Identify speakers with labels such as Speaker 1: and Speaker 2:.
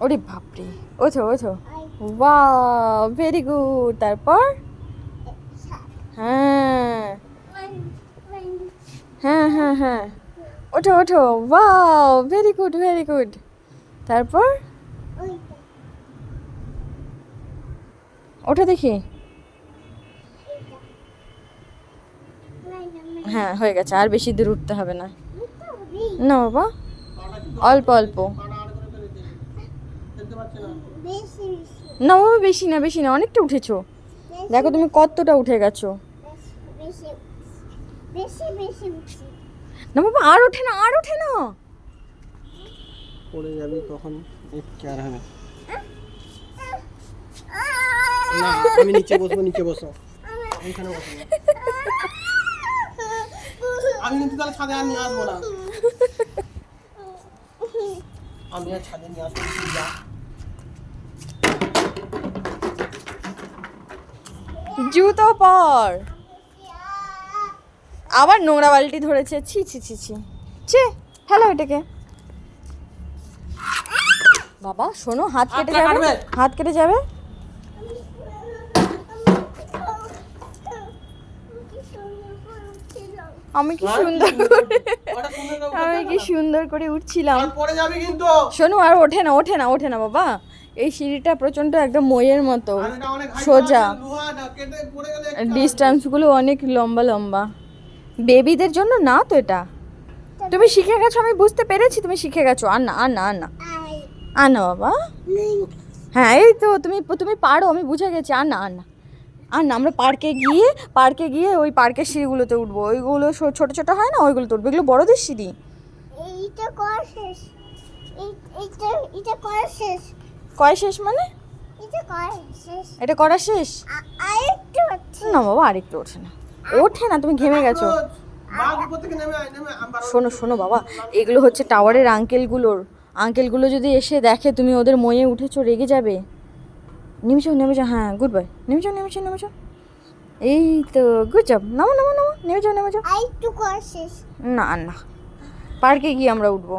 Speaker 1: ওরে বাপরে। ওঠো ওঠো। ওয়াও ভেরি গুড তারপর? হ্যাঁ। হ্যাঁ হ্যাঁ হ্যাঁ। ওঠো ওঠো। Wow very good very good তারপর? ওঠো দেখি। হ্যাঁ হয়ে গেছে। আর বেশি দূর উঠতে হবে না। না বাবা। অল্প অল্প। না বাবা বেশি না বেশি না অনেকটা উঠেছো। দেখো তুমি কতটা উঠে গেছো।
Speaker 2: বেশি বেশি উঠছি।
Speaker 1: না বাবা আর ওঠে না আর ওঠে না।
Speaker 3: পড়ে যাবি তখন আর হবে? না আমি নিচে বসবো নিচে বসো। এইখানে বসো। আমি কিন্তু তাহলে ছাদে আর নিয়ে আসব না। আমি আর ছাদে নিয়ে আসব
Speaker 1: জুতো পর। আবার নোংরা বালতি ধরেছে। ছি ছি ছি ছি। ছি হ্যালো এটাকে। বাবা শোনো হাত কেটে যাবে। হাত কেটে যাবে? আমি কি সুন্দর করে আমি কি সুন্দর করে উঠছিলাম। শোনো আর ওঠে না ওঠে না ওঠে না বাবা। এই সিঁড়িটা প্রচণ্ড একদম মইয়ের মতো। সোজা। ডিস্টেন্সগুলো অনেক লম্বা লম্বা। বেবিদের জন্য না তো এটা? তুমি শিখে গেছো আমি বুঝতে পেরেছি তুমি শিখে গেছো। আর না আর না আর না আর না বাবা। হ্যাঁ এই তো তুমি তুমি পারো আমি বুঝে গেছি। আর না আর না আর না আমরা পার্কে গিয়ে পার্কে গিয়ে ওই পার্কের সিঁড়িগুলোতে উঠবো। ওইগুলো সো- ছোট ছোট হয় না ওইগুলো উঠবো। এগুলো বড়দের সিঁড়ি?
Speaker 2: এইটা করা শেষ? এই- এইটা এটা করা শেষ?
Speaker 1: কয় শেষ মানে?
Speaker 2: এটা করা শেষ
Speaker 1: এটা করা শেষ
Speaker 2: আ- আরেকটু আছে
Speaker 1: না বাবা আরেকটু ওঠে না। ওঠে না তুমি ঘেমে গেছো। শোনো শোনো বাবা এগুলো হচ্ছে টাওয়ারের আঙ্কেলগুলোর। আঙ্কেলগুলো যদি এসে দেখে তুমি ওদের ময়ে উঠেছো রেগে যাবে। নেমে যাও নেমে যাও হ্যাঁ গুড বাই নেমে যাও নেমে যাও নেমে যাও এই তো গুড জব নামো নামো নামো নেমে যাও নেমে যাও না না। পার্কে গিয়ে আমরা উঠবো।